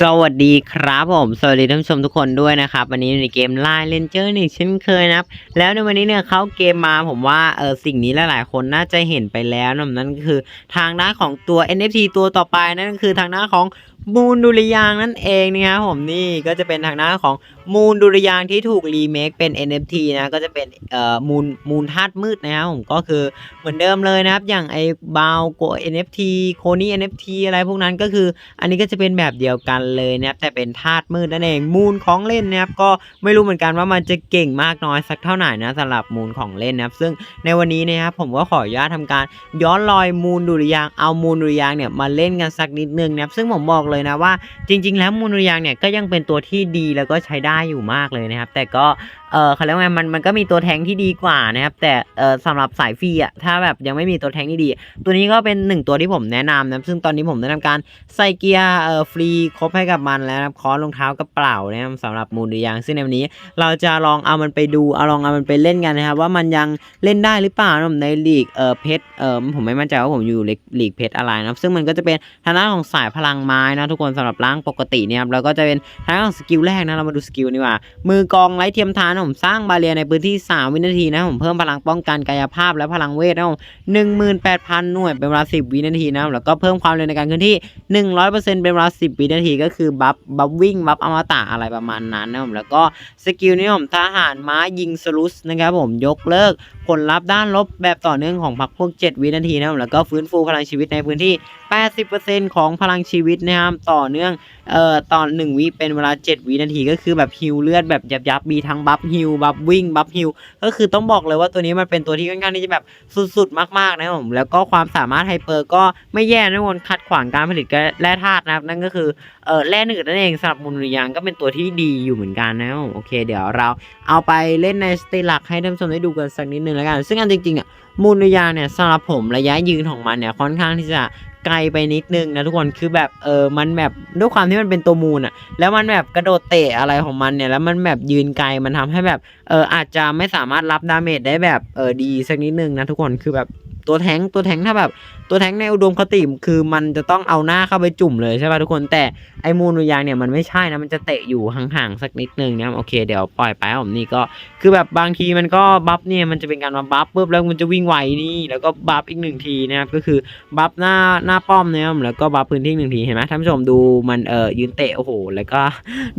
สวัสดีครับผม สวัสดีท่านผู้ชมทุกคนด้วยนะครับ วันนี้ในเกมไลน์เลนเจอร์นี่เช่นเคยนะครับ แล้วในวันนี้เนี่ยเขาเกมมาผมว่าเออสิ่งนี้หลายๆคนน่าจะเห็นไปแล้วนะนั่นก็คือทางด้านของตัว NFT ตัวต่อไปนั่นก็คือทางด้านของ มูนดุริยางนั่นเองนะครับผมนี่ก็จะเป็นทางด้าของมูนดุริยางที่ถูกรีเมคเป็น NFT นะก็จะเป็นเอ่อมูนมูนธาตุมืดนะครับผมก็คือเหมือนเดิมเลยนะครับ อย่างไอ้บาวโก NFT โคนี่ NFT อะไรพวกนั้นก็คือ อันนี้ก็จะเป็นแบบเดียวกันเลยนะครับแต่เป็นธาตุมืดนั่นเองมูลของเล่นนะครับก็ไม่รู้เหมือนกันว่ามันจะเก่งมากน้อยสักเท่าไหร่นะสำหรับมูลของเล่นนะครับ ซึ่งในวันนี้นะครับผมก็ขออนุญาตทำการย้อนรอยมูลดุริยางเอามูลดุริยางเนี่ยมาเล่นกันสักนิดนึงนะครับซึ่งผมบอกเลยนะว่า จริง ๆ แล้วมูลดุริยางเนี่ยก็ยังเป็นตัวที่ดีแล้วก็ใช้ได้อยู่มากเลยนะครับ แต่ก็ เออเขาเรียกว่าไงมันมันก็มีตัวแทงที่ดีกว่านะครับ แต่เออสำหรับสายฟรีอะถ้าแบบยังไม่มีตัวแทงที่ดี ตัวนี้ก็เป็นหนึ่งตัวที่ผมแนะนำนะซึ่งตอนนี้ผมได้ทำการใส่เกียร์เออฟรีครบให้กับมันแล้วนะครับคอร์สรองเท้ากระเป๋านะครับสำหรับมูลดุริยางซึ่งในวันนี้ เราจะลองเอามันไปดูเอาลองเอามันไปเล่นกันนะครับว่ามันยังเล่นได้หรือเปล่านะในลีกเออเพชรเออผมไม่มั่นใจว่าผมอยู่ลีกลีกเพชรอะไรนะครับซึ่งมันก็จะเป็นทางด้านของสายพลังไม้นะทุกคนสำหรับร่างปกติเนี่ยครับแล้วก็จะเป็นทางด้านของสกิลแรกนะเรามาดูสกิลนี่ว่ามือกองไร้เทียมทานนะผมสร้างบาเรียในพื้นที่ 3 วินาทีนะผมเพิ่มพลังป้องกันกายภาพและพลังเวทนะผม18,000หน่วยเป็นเวลา10วินาทีนะแล้วก็เพิ่มความเร็วในการเคลื่อนที่100%เป็นเวลา10วินาทีก็คือบัฟบัฟวิ่งบัฟอมตะอะไรประมาณนั้นนะผมแล้วก็สกิลนี้ผมทหารม้ายิงสลุสนะครับผมยกเลิกผลลัพธ์ด้านลบแบบต่อเนื่องของพักพวก 7 วินาทีนะครับแล้วก็ฟื้นฟูพลังชีวิตในพื้นที่ 80%ของพลังชีวิตนะครับต่อเนื่องเอ่อตอน 1 วิเป็นเวลา 7 วินาทีก็คือแบบฮิวเลือดแบบยับยับมีทั้งบัฟฮิวบัฟวิ่งบัฟฮิวก็คือต้องบอกเลยว่าตัวนี้มันเป็นตัวที่ค่อนข้างที่จะแบบสุดๆ มากๆนะครับผมแล้วก็ความสามารถไฮเปอร์ก็ไม่แย่นะทุกคนขัดขวางการผลิตแร่ธาตุนะครับนั่นก็คือเออแร่หนืดนั่นเองสำหรับมูลยางก็เป็นตัวที่ดีอยู่เหมือนกันนะครับโอเค เดี๋ยวเราเอาไปเล่นในสเตลักให้ท่านผู้ชมได้ดูกันสักนิดนึงแล้วกัน ซึ่งอันจริงๆอะมูลยางเนี่ยสำหรับผมระยะยืนของมันเนี่ยค่อนข้างที่จะ ไกลไปนิดนึงนะทุกคนคือแบบเออมันแบบด้วยความที่มันเป็นตัวมูลอะแล้วมันแบบกระโดดเตะอะไรของมันเนี่ยแล้วมันแบบยืนไกลมันทำให้แบบเอออาจจะไม่สามารถรับดาเมจได้แบบเออดีสักนิดนึงนะทุกคนคือแบบ ตัวแทงค์ตัวแทงค์ถ้าแบบ ตัวแทงค์ในอุดมคติคือมันจะต้องเอาหน้าเข้าไปจุ่มเลยใช่ป่ะทุกคนแต่ไอมูลยางเนี่ยมันไม่ใช่นะมันจะเตะอยู่ห่างๆสักนิดนึงนะโอเคเดี๋ยวปล่อยไปผมนี่ก็คือแบบบางทีมันก็บัฟเนี่ยมันจะเป็นการมาบัฟปุ๊บแล้วมันจะวิ่งไวนี่แล้วก็บัฟอีกหนึ่งทีนะครับก็คือบัฟหน้าหน้าป้อมนะครับแล้วก็บัฟพื้นที่หนึ่งทีเห็นไหมท่านผู้ชมดูมันเออยืนเตะโอ้โหแล้วก็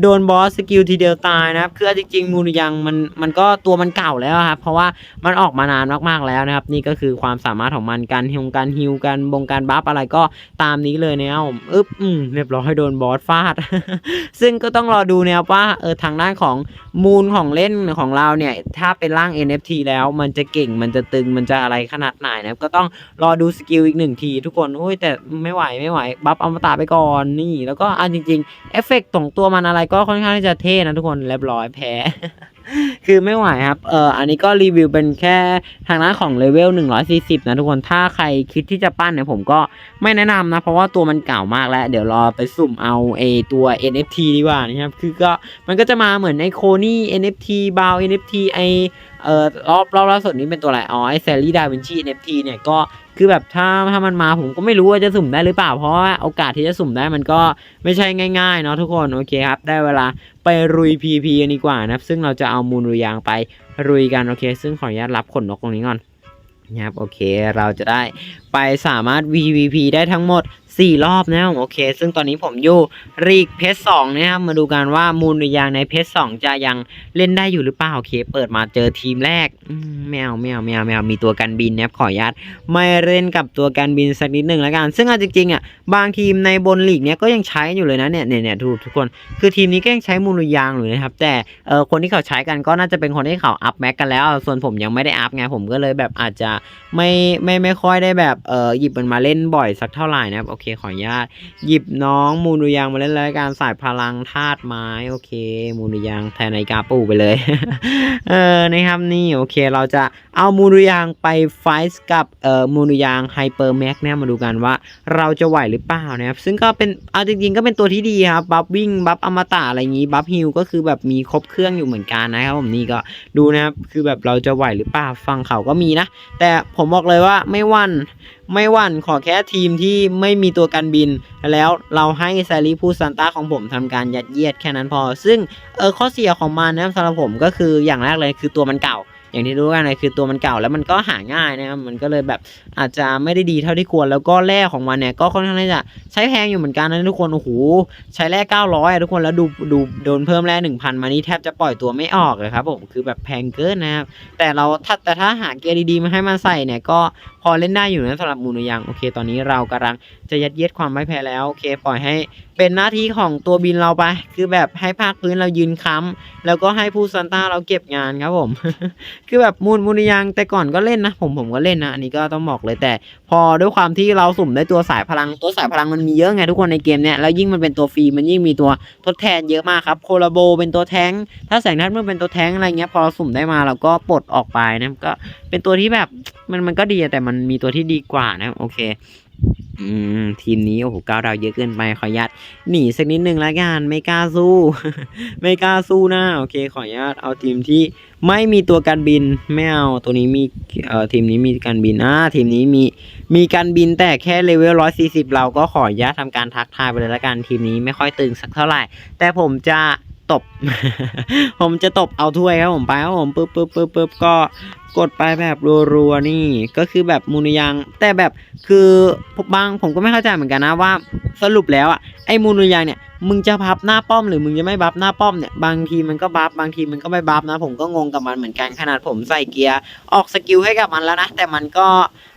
โดนบอสสกิลทีเดียวตายนะครับคือจริงๆมูลยังมันมันก็ตัวมันเก่าแล้วครับเพราะว่ามันออกมานานมากๆแล้วนะครับนี่ก็คือความสาามารถของมันการฮิวการฮิวการบงการบัฟอะไรก็ตามนี้เลยนะครับผมอึ๊บอืมเรียบร้อยโดนบอสฟาด ซึ่งก็ต้องรอดูนะครับว่าเออทางด้านของมูลของเล่นของเราเนี่ยถ้าเป็นร่าง NFT แล้วมันจะเก่งมันจะตึงมันจะอะไรขนาดไหนนะครับก็ต้องรอดูสกิลอีกหนึ่งทีทุกคนโอ้ยแต่ไม่ไหวไม่ไหวบัฟอมตะไปก่อนนี่ แล้วก็อันจริงๆเอฟเฟกต์ของตัวมันอะไรก็ค่อนข้างที่จะเท่นะทุกคนเรียบร้อยแพ้ คือไม่ไหวครับ เอออันนี้ก็รีวิวเป็นแค่ทางด้านของเลเวล140 นะทุกคน ถ้าใครคิดที่จะปั้นเนี่ยผมก็ไม่แนะนำนะ เพราะว่าตัวมันเก่ามากแล้ว เดี๋ยวรอไปสุ่มเอาเอตัว NFT ดีกว่านะครับ คือก็มันก็จะมาเหมือนไอโคนี่ NFT บาว NFT ไอเอ่อรอบรอบล่าสุดนี้เป็นตัวอะไร อ๋อไอแซลลี่ดาวินชี NFT เนี่ยก็ คือแบบถ้าถ้ามันมาผมก็ไม่รู้ว่าจะสุ่มได้หรือเปล่า เพราะว่าโอกาสที่จะสุ่มได้มันก็ไม่ใช่ง่ายๆเนาะทุกคนโอเคครับ ได้เวลาไปรุย PVP กันดีกว่านะครับ ซึ่งเราจะเอามูลรุยยางไปรุยกันโอเค ซึ่งขออนุญาตรับขนนกตรงนี้ก่อนนะครับโอเคเราจะได้ไปสามารถ VVP ได้ทั้งหมด 4รอบนะครับโอเค ซึ่งตอนนี้ผมอยู่รีกเพจสองนะครับมาดูกันว่ามูลรุยยางในเพจสองจะยังเล่นได้อยู่หรือเปล่าโอเค เปิดมาเจอทีมแรกแมวแมวแมวแมวมีตัวกันบินนะครับขออนุญาตไม่เล่นกับตัวการบินสักนิดหนึ่งแล้วกัน ซึ่งเอาจริงๆอะบางทีมในบนลีกเนี้ยก็ยังใช้อยู่เลยนะเนี่ยเนี่ยเนี่ยทุกทุกคนคือทีมนี้ก็ยังใช้มูลยางอยู่นะครับ แต่เออคนที่เขาใช้กันก็น่าจะเป็นคนที่เขาอัพแม็กกันแล้ว ส่วนผมยังไม่ได้อัพไงผมก็เลยแบบอาจจะไม่ไม่ไม่ค่อยได้แบบเออหยิบมันมาเล่นบ่อยสักเท่าไหร่นะครับโอเคคขออนุญาต หยิบน้องมูลยางมาเล่นแล้วการสายพลังธาตุไม้โอเค มูลยางแทนนาฬิกาปู่ไปเลย เออนะครับนี่โอเคเราจะเอามูลยางไปไฟท์กับเอ่อมูลยางไฮเปอร์แม็กเนี่ยมาดูกันว่าเราจะไหวหรือเปล่านะครับซึ่งก็เป็นเอาจริงๆก็เป็นตัวที่ดีครับบัฟวิ่งบัฟอมตะอะไรอย่างนี้บัฟฮิลก็คือแบบมีครบเครื่องอยู่เหมือนกันนะครับผมนี่ก็ดูนะครับคือแบบเราจะไหวหรือเปล่าฟังเขาก็มีนะ แต่ผมบอกเลยว่าไม่วันไม่หวั่นขอแค่ทีมที่ไม่มีตัวการบิน แล้วเราให้ซารีพูซันต้าของผมทำการยัดเยียดแค่นั้นพอ ซึ่งเออข้อเสียของมันนะสำหรับผมก็คืออย่างแรกเลยคือตัวมันเก่า อย่างที่รู้กันเลยคือตัวมันเก่าแล้วมันก็หาง่ายนะครับมันก็เลยแบบอาจจะไม่ได้ดีเท่าที่ควรแล้วก็แร่ของมันเนี่ยก็ค่อนข้างที่จะใช้แพงอยู่เหมือนกันนะทุกคนโอ้โหใช้แร่900อะทุกคนแล้วดูดูโดนเพิ่มแร่1,000 มานี่แทบจะปล่อยตัวไม่ออกเลยครับผมคือแบบแพงเกินนะครับแต่เราถ้าแต่ถ้าหาเกียร์ดีๆมาให้มันใส่เนี่ยก็พอเล่นได้อยู่นะสำหรับมูนยังโอเค ตอนนี้เรากำลังจะยัดเยียดความไม่แพ้แล้วโอเคปล่อยให้เป็นหน้าที่ของตัวบินเราไป คือแบบให้ภาคพื้นเรายืนค้ำแล้วก็ให้ผู้ซันต้าเราเก็บงานครับผม คือแบบมูลมูลยังแต่ก่อนก็เล่นนะ ผมผมก็เล่นนะ อันนี้ก็ต้องบอกเลยแต่ พอด้วยความที่เราสุ่มได้ตัวสายพลัง ตัวสายพลังมันมีเยอะไงทุกคนในเกมเนี้ยแล้วยิ่งมันเป็นตัวฟรีมันยิ่งมีตัวทดแทนเยอะมากครับโคลาโบเป็นตัวแท้งถ้าแสงทัดเมื่อเป็นตัวแท้งอะไรเงี้ยพอเราสุ่มได้มาเราก็ปลดออกไปนะก็เป็นตัวที่แบบมันมันก็ดีแต่มันมีตัวที่ดีกว่านะโอเค อืม ทีมนี้โอ้โหก้าวดาวเยอะเกินไปขออนุญาตหนีสักนิดนึงละกันไม่กล้าสู้ ไม่กล้าสู้นะโอเค ขออนุญาตเอาทีมที่ไม่มีตัวการบินไม่เอาตัวนี้มีเอ่อทีมนี้มีการบินอ่าทีมนี้มีมีการบินแต่แค่เลเวลร้อยสี่สิบเราก็ขออนุญาตทำการทักทายไปเลยละกันทีมนี้ไม่ค่อยตึงสักเท่าไหร่ แต่ผมจะ ตบ ผมจะตบเอาถ้วยครับผมไปครับผมปึ๊บปึ๊บปึ๊บปึ๊บก็กดไปแบบรัวๆนี่ก็คือแบบมูลยังแต่แบบคือบางผมก็ไม่เข้าใจเหมือนกันนะว่าสรุปแล้วอะไอ้มูลยังเนี่ยมึงจะพับหน้าป้อมหรือมึงจะไม่บัฟหน้าป้อมเนี่ยบางทีมันก็บัฟบางทีมันก็ไม่บัฟนะ ผมก็งงกับมันเหมือนกันขนาดผมใส่เกียร์ออกสกิลให้กับมันแล้วนะแต่มันก็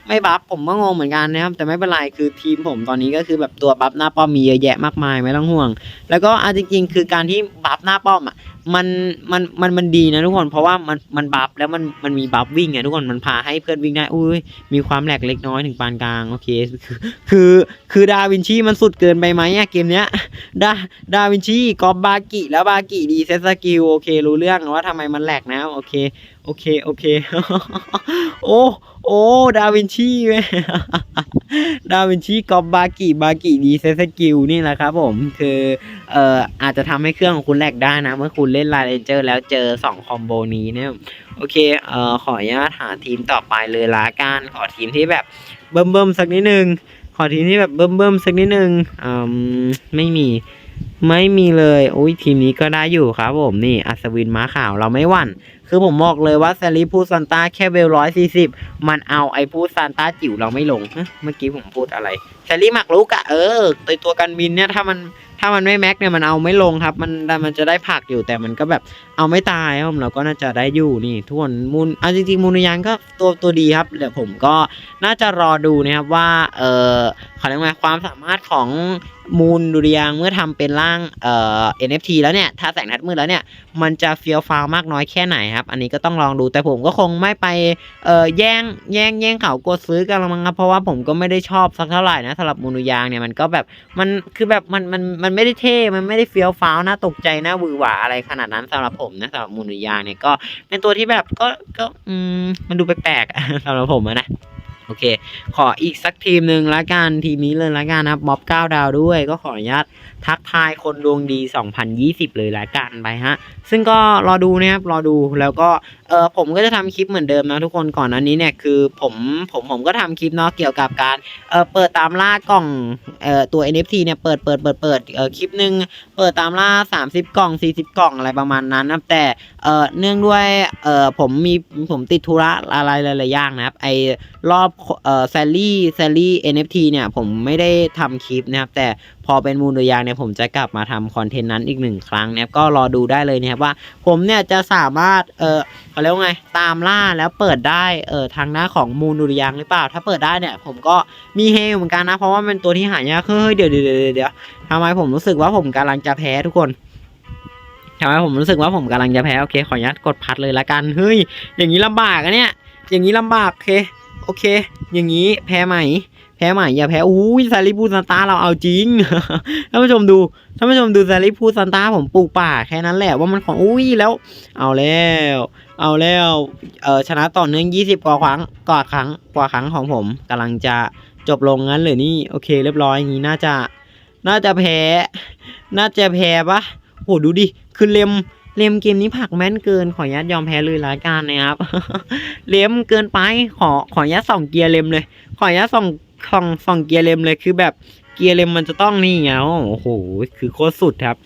ไม่บัฟผมก็งงเหมือนกันนะครับ แต่ไม่เป็นไรคือทีมผมตอนนี้ก็คือแบบตัวบัฟหน้าป้อมมีเยอะแยะมากมายไม่ต้องห่วง แล้วก็เอาจริงๆคือการที่บัฟหน้าป้อมอะมันมันมันมันดีนะทุกคนเพราะว่ามันมันบัฟแล้วมันมันมีบัฟวิ่งไงทุกคนมันพาให้เพื่อนวิ่งได้อุ้ยมีความแหลกเล็กน้อยถึงปานกลางโอเคคือคือคือดาวินชีมันสุดเกินไปไหมอะเกมเนี้ยดาดาวินชีกอบบากิแล้วบากิดีเซสกิลโอเค รู้เรื่องว่าทำไมมันแหลกนะโอเค โอเค โอเค โอ้ โอ้ ดาวินชีเว้ยดาวินชีกอบบากิบากิดีเซสกิลนี่แหละครับผม คือ เอ่อ อาจจะทำให้เครื่องของคุณแหลกได้นะ เมื่อคุณเล่นไลน์เรนเจอร์แล้วเจอ 2 คอมโบนี้เนี่ย โอเค เอ่อ ขออนุญาตหาทีมต่อไปเลยละกัน ขอทีมที่แบบเบิ่มเบิ่มๆสักนิดนึง ขอทีมที่แบบเบิ่มเบิ่มๆสักนิดนึง อืม ไม่มี ไม่มีเลย โอ้ยทีมนี้ก็ได้อยู่ครับผม นี่ อัศวินม้าขาว เราไม่หวั่น คือผมบอกเลยว่าแซลลี่พูดซันต้าแค่เวลร้อยสี่สิบมันเอาไอ้พูดซันต้าจิ๋วเราไม่ลงเมื่อกี้ผมพูดอะไรแซลลี่หมักลุกอะเออตัวตัวกันบินเนี่ยถ้ามัน ถ้ามันไม่แม็กเนี่ยมันเอาไม่ลงครับ มันมันจะได้ผักอยู่แต่มันก็แบบเอาไม่ตายครับผมเราก็น่าจะได้อยู่นี่ทุกคนมูลเอาจริงๆมูลยางก็ตัวตัวดีครับเดี๋ยวผมก็น่าจะรอดูนะครับว่าเออเขาเรียกว่าความสามารถของมูลดุริยางเมื่อทำเป็นร่างเอ่อ NFT แล้วเนี่ยถ้าแสงทัดมืดแล้วเนี่ยมันจะเฟียวฟาวมากน้อยแค่ไหนครับ อันนี้ก็ต้องลองดูแต่ผมก็คงไม่ไปเอ่อแย่งแย่งแย่งเขากดซื้อกันหรอกมั้งครับเพราะว่าผมก็ไม่ได้ชอบสักเท่าไหร่นะสำหรับมูลนุยางเนี่ยมันก็แบบมันคือแบบมันมันมันไม่ได้เท่ มันไม่ได้เฟี้ยวฟ้าวน่าตกใจน่าหวือหวาอะไรขนาดนั้นสำหรับผมนะสำหรับมูนุยางเนี่ยก็เป็นตัวที่แบบก็ก็อืมมันดูแปลกๆสำหรับผมนะโอเค ขออีกสักทีมหนึ่งละกัน ทีมนี้เลยละกันนะครับม็อบ9ดาวด้วย ก็ขออนุญาตทักทายคนดวงดี 2020 เลยละกันไปฮะ ซึ่งก็รอดูนะครับ รอดูแล้วก็เออผมก็จะทำคลิปเหมือนเดิมนะทุกคนก่อนอันนี้เนี่ยคือผมผมผมก็ทำคลิปเนาะเกี่ยวกับการเออเปิดตามล่ากล่องเอ่อตัว NFT เนี่ยเปิดเปิดเปิดเปิดเออคลิปหนึ่งเปิดตามล่า 30 กล่อง 40 กล่องอะไรประมาณนั้นนะแต่เออเนื่องด้วยเออผมมีผมติดธุระอะไรหลายๆอย่างนะครับไอรอบเออแซลลี่แซลลี่ NFT เนี่ยผมไม่ได้ทำคลิปนะครับแต่ พอเป็นมูลตัวยางเนี่ยผมจะกลับมาทำคอนเทนต์นั้นอีกหนึ่งครั้งนะครับก็รอดูได้เลยนะครับว่า ผมเนี่ยจะสามารถเออเขาเรียกว่าไงตามล่าแล้วเปิดได้เออทางหน้าของมูลดุริยางหรือเปล่า ถ้าเปิดได้เนี่ยผมก็มีเฮเหมือนกันนะเพราะว่ามันตัวที่หายากเฮ้ยเดี๋ยวเดี๋ยวเดี๋ยวเดี๋ยวทำไมผมรู้สึกว่าผมกำลังจะแพ้ทุกคนทำไมผมรู้สึกว่าผมกำลังจะแพ้โอเคขออนุญาตกดพัดเลยละกันเฮ้ยอย่างนี้ลำบากอะเนี่ยอย่างนี้ลำบากโอเคโอเค อย่างนี้แพ้ไหม แพ้ใหม่อย่าแพ้อุ้ยซาริพูซันตาเราเอาจริงท่านผู้ชมดูท่านผู้ชมดูซาริพูซันตาผมปลูกป่าแค่นั้นแหละว่ามันของอุ้ยแล้ว เอาแล้ว เอาแล้วเออชนะต่อเนื่อง20กว่าครั้งกว่าครั้งกว่าครั้งของผมกำลังจะจบลงงั้นเลยนี่โอเค เรียบร้อยอย่างนี้น่าจะ น่าจะแพ้ น่าจะแพ้ปะโหดูดิคือเลมเลมเกมนี้ผักแม่นเกินขออนุญาตยอมแพ้เลยละกันนะครับเลมเกินไปขอขออนุญาตส่องเกียร์เลมเลย ขออนุญาตส่อง ของฝั่งเกียร์เลมเลยคือแบบเกียร์เลมมันจะต้องนี่ไงโอ้โห คือโคตรสุดครับ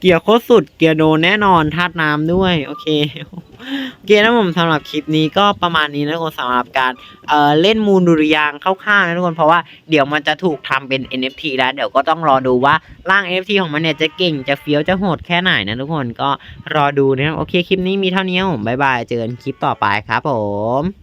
เกียร์โคตรสุด เกียร์โดแน่นอนธาตุน้ำด้วย โอเคโอเคนะผมสำหรับคลิปนี้ก็ประมาณนี้นะทุกคนสำหรับการเอ่อเล่นมูลดุริยางค์คร่าวๆนะทุกคนเพราะว่าเดี๋ยวมันจะถูกทำเป็น NFT แล้วเดี๋ยวก็ต้องรอดูว่าร่าง NFT ของมันเนี่ยจะเก่งจะเฟี้ยวจะโหดแค่ไหนนะทุกคนก็รอดูนะครับโอเคคลิปนี้มีเท่านี้ครับผมบ๊ายบายเจอกันคลิปต่อไปครับผม